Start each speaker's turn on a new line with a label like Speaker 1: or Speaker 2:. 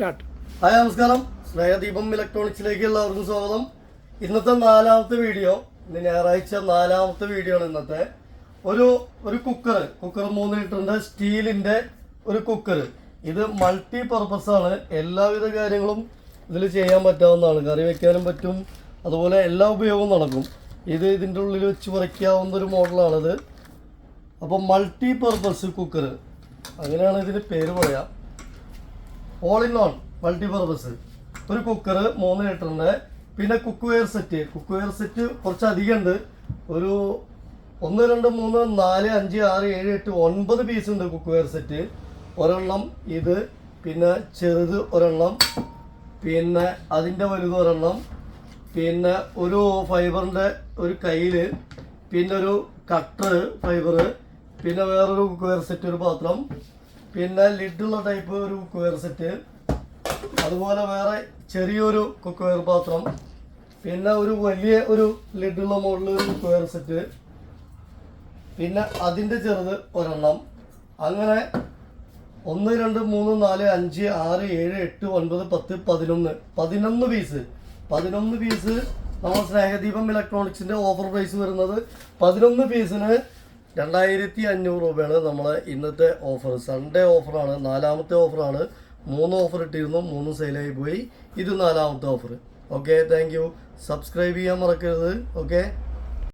Speaker 1: Start.
Speaker 2: Hi നമസ്കാരം. സ്നേഹദീപം ഇലക്ട്രോണിക്സിലേക്ക് എല്ലാവർക്കും സ്വാഗതം. ഇന്നത്തെ നാലാമത്തെ വീഡിയോ ഞായറാഴ്ച നാലാമത്തെ വീഡിയോ ആണ് ഇന്നത്തെ. ഒരു ഒരു കുക്കർ കുക്കർ മൂന്ന് ലിറ്ററിന്റെ സ്റ്റീലിന്റെ ഒരു കുക്കർ ഇത് മൾട്ടി പർപ്പസ് ആണ്. എല്ലാവിധ കാര്യങ്ങളും ഇതിൽ ചെയ്യാൻ പറ്റാവുന്നതാണ്. കറി വെക്കാനും പറ്റും. അതുപോലെ എല്ലാ ഉപയോഗവും നടക്കും. ഇത് ഇതിന്റെ ഉള്ളിൽ വെച്ച് പറിക്കാവുന്ന ഒരു മോഡലാണിത് അപ്പോൾ മൾട്ടി പർപ്പസ് കുക്കർ അങ്ങനെയാണ് ഇതിന് പേര് പറയാം. ഓൾ ഇൻ ഓൺ മൾട്ടിപർപ്പസ് ഒരു കുക്കർ മൂന്ന് ലിറ്ററിന്റെ പിന്നെ cookware set cookware set കുറച്ച് അധികം ഉണ്ട് ഒരു ഒന്ന് രണ്ട് മൂന്ന് നാല് അഞ്ച് ആറ് ഏഴ് എട്ട് ഒൻപത് പീസ് ഉണ്ട് കുക്ക് വെയർ സെറ്റ് ഒരെണ്ണം ഇത് പിന്നെ ചെറുത് ഒരെണ്ണം പിന്നെ അതിന്റെ വലുത് ഒരെണ്ണം പിന്നെ ഒരു ഫൈബറിന്റെ ഒരു കയ്യിൽ പിന്നെ ഒരു കട്ടർ ഫൈബർ പിന്നെ വേറൊരു കുക്ക് വെയർ സെറ്റ് ഒരു പാത്രം പിന്നെ ലിഡുള്ള ടൈപ്പ് ഒരു കുക്ക് വെയർ സെറ്റ് അതുപോലെ വേറെ ചെറിയൊരു കുക്ക് വെയർ പാത്രം. പിന്നെ ഒരു വലിയ ഒരു ലിഡുള്ള മോഡൽ ഒരു കുക്ക് വെയർ സെറ്റ് പിന്നെ അതിന്റെ ചെറുത് ഒരെണ്ണം. അങ്ങനെ ഒന്ന് രണ്ട് മൂന്ന് നാല് അഞ്ച് ആറ് ഏഴ് എട്ട് ഒൻപത് പത്ത് പതിനൊന്ന്. പതിനൊന്ന് പീസ് പതിനൊന്ന് പീസ് നമ്മുടെ സ്നേഹദീപം ഇലക്ട്രോണിക്സിന്റെ ഓഫർ പ്രൈസ് വരുന്നത് പതിനൊന്ന് പീസിന് രണ്ടായിരത്തി അഞ്ഞൂറ് രൂപയാണ് നമ്മളെ ഇന്നത്തെ ഓഫർ സൺഡേ ഓഫറാണ് നാലാമത്തെ ഓഫറാണ് മൂന്ന് ഓഫർ ഇട്ടിരുന്നു മൂന്ന് സെയിലായി പോയി. ഇത് നാലാമത്തെ ഓഫർ ഓക്കെ താങ്ക് സബ്സ്ക്രൈബ് ചെയ്യാൻ മറക്കരുത്. ഓക്കെ